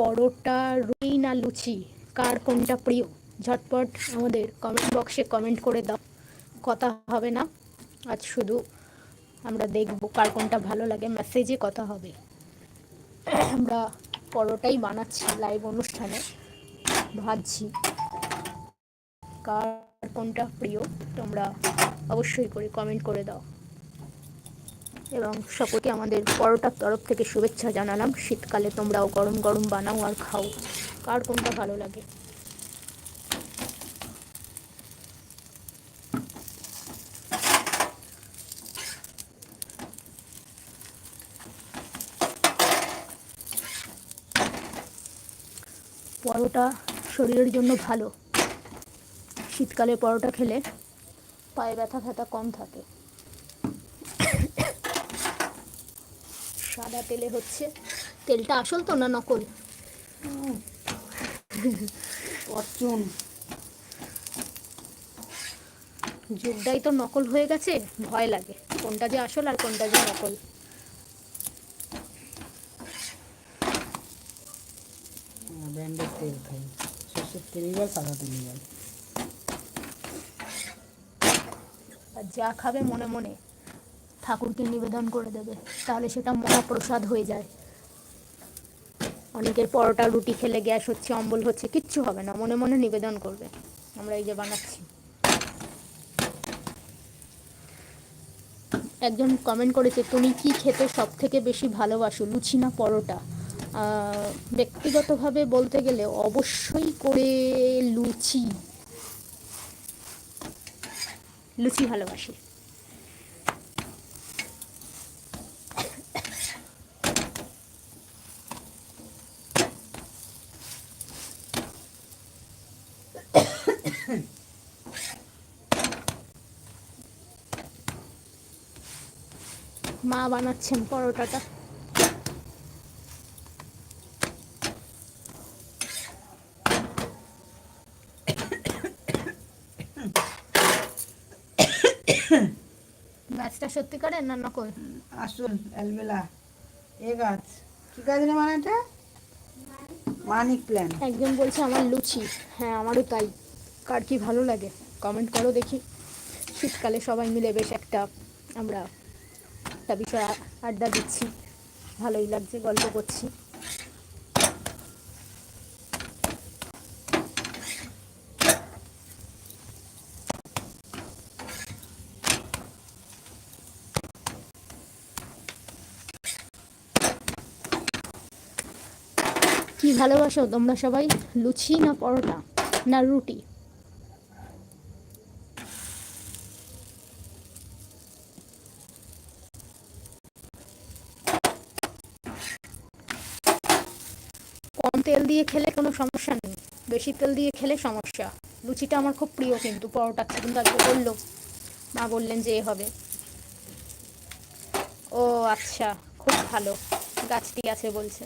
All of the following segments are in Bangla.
পরোটা, রুই না লুচি? কার কোনটা প্রিয়? ঝটপট আমাদের কমেন্ট বক্সে কমেন্ট করে দাও। কথা হবে না, আজ শুধু আমরা দেখব কার কোনটা ভালো লাগে মেসেজে কথা হবে। আমরা পরোটাই বানাচ্ছি লাইভ অনুষ্ঠানে, ভাজছি। কার কোনটা প্রিয়, তোমরা অবশ্যই করে কমেন্ট করে দাও। এবং সকলকে আমাদের পরোটার তরফ থেকে শুভেচ্ছা জানালাম। শীতকালে তোমরাও গরম গরম বানাও আর খাও। কার কোনটা ভালো লাগে? পরোটা শরীরের জন্য ভালো। শীতকালে পরোটা খেলে পায়ে ব্যথা ফ্যাথা কম থাকে। সাদা তেলে হচ্ছে তেলটা আসল তো না নকল? ফরচুন যুগটাই তো নকল হয়ে গেছে ভয় লাগে কোনটা যে আসল আর কোনটা যে নকল। ব্র্যান্ডের তেল খাই। সর্ষের তেল বা সাদা তেল বা আর যা খাবে মনে মনে। ঠাকুরকে নিবেদন করে দেবে, তাহলে সেটা মহাপ্রসাদ হয়ে যায়। অনেকের পরোটা, রুটি খেলে গ্যাস হচ্ছে, অম্বল হচ্ছে, কিচ্ছু হবে না, মনে মনে নিবেদন করবে। আমরা এই যে বানাচ্ছি। একজন কমেন্ট করেছে, তুমি কি খেতে সব থেকে বেশি ভালোবাসো, লুচি না পরোটা? ব্যক্তিগতভাবে বলতে গেলে অবশ্যই করে লুচি। লুচি ভালোবাসি। মা বানাচ্ছেন পরোটাটা। গাছটা সত্যিকারের না নকল? আসল অ্যালবেলা। এ গাছ। কি গাছ রে মানে এটা? প্ল্যান একজন বলছে আমার লুচি। হ্যাঁ আমারও তাই। কার কি ভালো লাগে? কমেন্ট করো দেখি। শীতকালে সবাই মিলে বেশ একটা আমরা একটা বিষয় আড্ডা দিচ্ছি। ভালোই লাগছে, গল্প করছি। কি ভালোবাসো তোমরা সবাই? লুচি না পরোটা? না রুটি কম তেল দিয়ে খেলে কোনো সমস্যা নেই। বেশি তেল দিয়ে খেলে সমস্যা। লুচিটা আমার খুব প্রিয় কিন্তু, পরোটা কিন্তু আজকে বলল, মা বললেন যে হবে। ও আচ্ছা খুব ভালো। গাছটি আছে বলছে।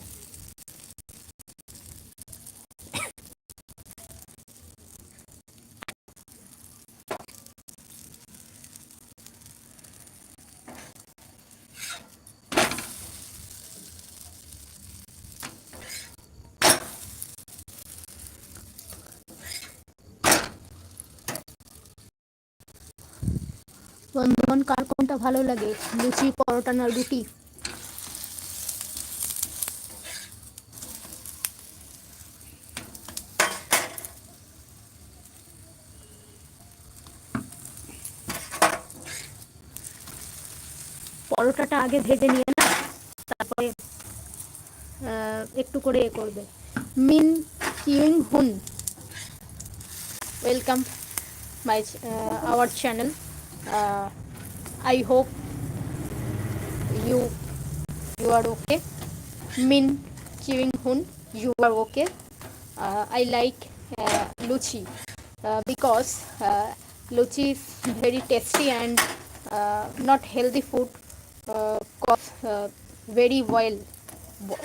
বন্ধুগণ কার কোনটা ভালো লাগে? লুচি পরোটা না রুটি? পরোটাটা আগে ভেজে নিয়ে না তারপরে একটু করে এ করবে। Min Kyung Hoon. Welcome uh, our channel uh, i hope you you are okay min chewing hun you are okay uh, i like uh, luchi uh, because uh, luchi is very tasty and uh, not healthy food uh, cause uh, very oil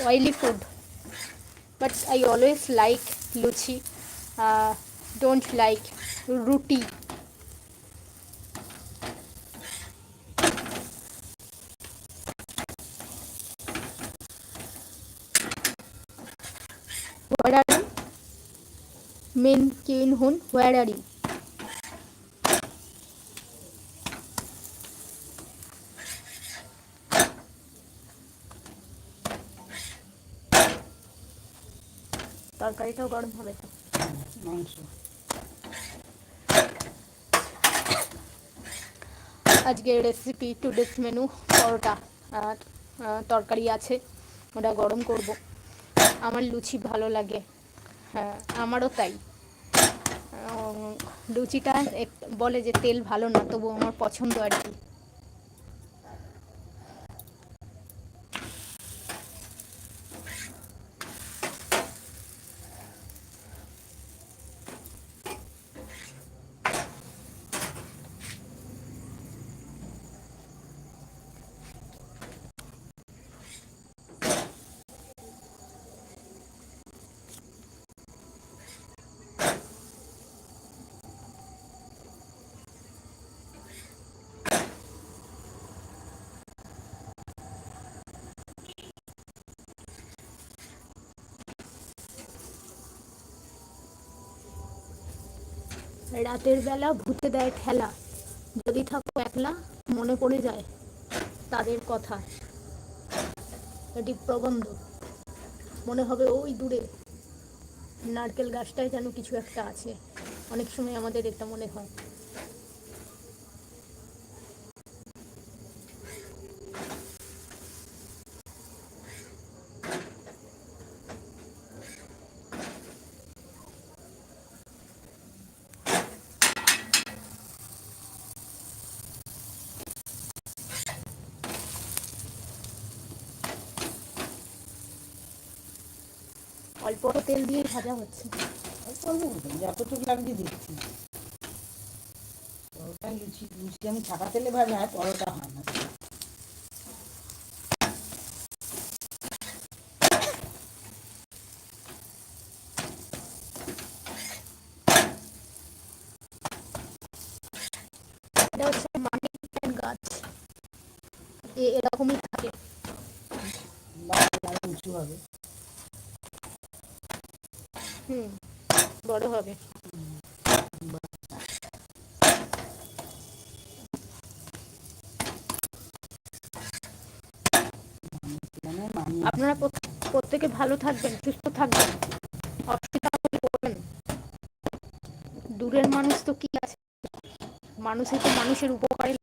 oily food but I always like luchi. Uh, don't like roti. Where are you Min Kyun Hoon where are you তরকারিটাও গরম হবে তো। মাংস। আজকের রেসিপি টুডেস মেনু পরোটা আর তরকারি আছে ওটা গরম করব। আমার লুচি ভালো লাগে। হ্যাঁ আমারও তাই। লুচিটা বলে যে তেল ভালো না তবু আমার পছন্দ আর কি। রাতের বেলা ভূতে দেয় ঠেলা। যদি থাকো একলা, মনে পড়ে যায় তাদের কথা। এটি প্রবন্ধ মনে হবে ওই দূরে। নারকেল গাছটায় যেন কিছু একটা আছে। অনেক সময় আমাদের এটা মনে হয়। অল্প তেল দিয়ে ভাজা হচ্ছে। অল্প যতটুকু লাগবে দিচ্ছি। পরোটা লুচি লুচি আমি ছাকা তেলে ভাজা হয় পরোটা হয় না। এটা হচ্ছে মানি গাছ। এরকমই আপনারা প্রত- প্রত্যেকে ভালো থাকবেন, সুস্থ থাকবেন। অসুবিধা বলবেন দূরের মানুষ তো কি আছে? মানুষের তো মানুষের উপকারে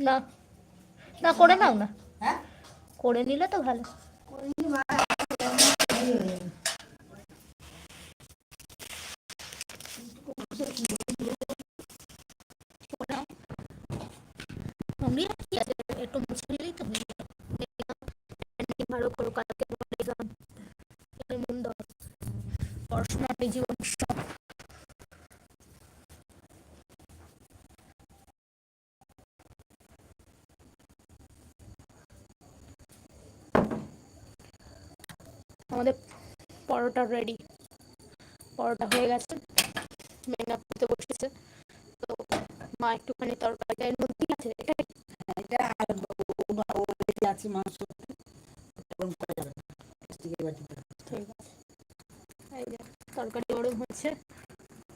না। না করে নাও না। হ্যাঁ? করে নিলে তো ভালো। একটু মুছে নিলেই তো হয়ে গেল এমনি ভালো করে কালকে এক্সাম মন দাও পড়াশোনাটাই জীবন সব আমাদের পরোটা রেডি পরোটা হয়ে গেছে মেঘনা করতে বসেছে। তো মা একটুখানি তরকারিটা এর মধ্যেই আছে এটা হ্যাঁ, এটা ও আছে মাংস। তরকারি গরম হচ্ছে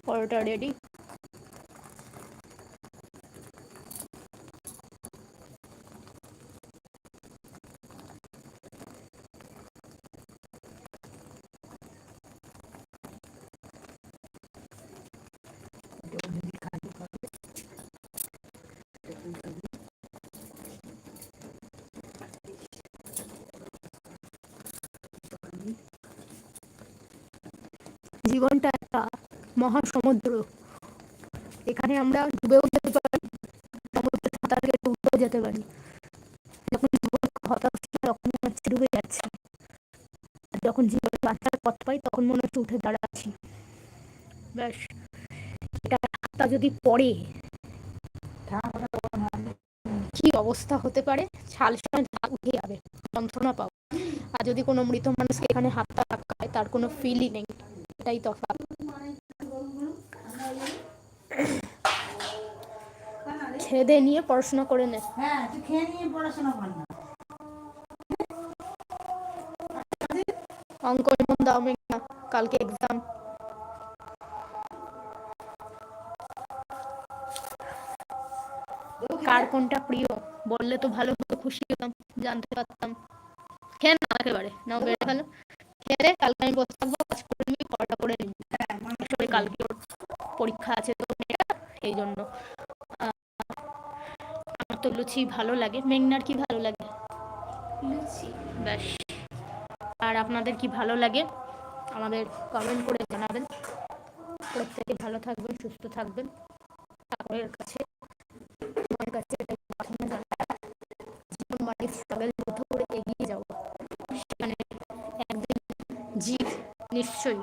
পরোটা রেডি এটা ও যদি খাবে খাবে এটা ও খাবে। জীবনটা একটা মহাসমুদ্র। এখানে আমরা ডুবেও যেতে পারি, সমুদ্রে সাঁতার কেটে উঠেও যেতে পারি। যখন জীবন হতাশ তখন মনে হচ্ছে ডুবে যাচ্ছে। যখন জীবনে বাঁচার পথ পাই, তখন মনে হচ্ছে উঠে দাঁড়াচ্ছি। ব্যাস, এটা হাতটা যদি পড়ে। কি অবস্থা হতে পারে? ছাল সময় হাত উঠে যাবে যন্ত্রণা পাবো আর যদি কোনো মৃত মানুষকে এখানে হাতটা রাখায় তার কোনো ফিলই নেই। এটাই তফাৎ। খেয়ে দিয়ে নিয়ে পড়াশোনা করে নে। হ্যাঁ তুই খেয়ে নিয়ে পড়াশোনা কর না। অঙ্ক দাও মেঘনা। কালকে এক্সাম কোনটা প্রিয়? বললে তো ভালো হতো খুশি হতাম জানতে পারতাম। খেয়ে না একেবারে নাও বেড়ে ফেলো। খেয়ে কালকে আমি বসে থাকব কাজ করে নিবি পড়াটা করে নিবি। আসলে কালকে ওর পরীক্ষা আছে তো এই জন্য। আমার তো লুচি ভালো লাগে। মেঘনার কি ভালো লাগে? লুচি। ব্যাস। আর আপনাদের কি ভালো লাগে? আমাদের কমেন্ট করে জানাবেন। প্রত্যেকে ভালো থাকবেন সুস্থ থাকবেন। ঠাকুরের কাছে কাছে এটা মানে স্ট্রাগল যুদ্ধ করে এগিয়ে যাও সেখানে একদিন জীব নিশ্চয়ই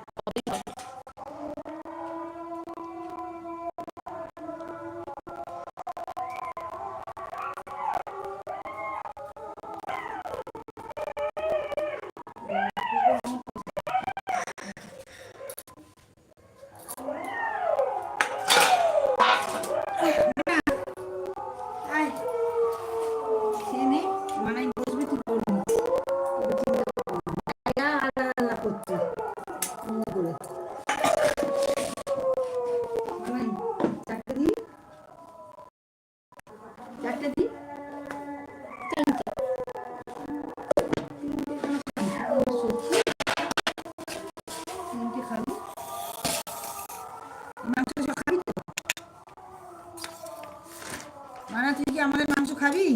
খাবি?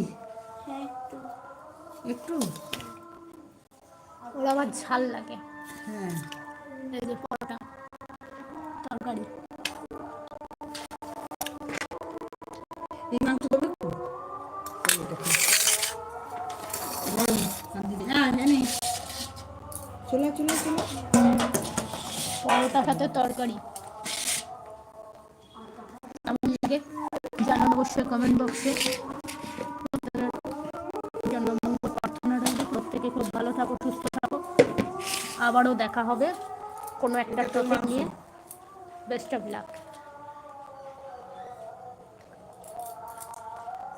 একটু। ওর আবার ঝাল লাগে। হ্যাঁ। এই যে পরোটা তরকারি। এই মাংস। হ্যাঁ জানি চলো চলো চলো। পরোটার সাথে তরকারি। জানান অবশ্যই কমেন্ট বক্সে। আবারও দেখা হবে কোনো একটা টপিক নিয়ে। Best of luck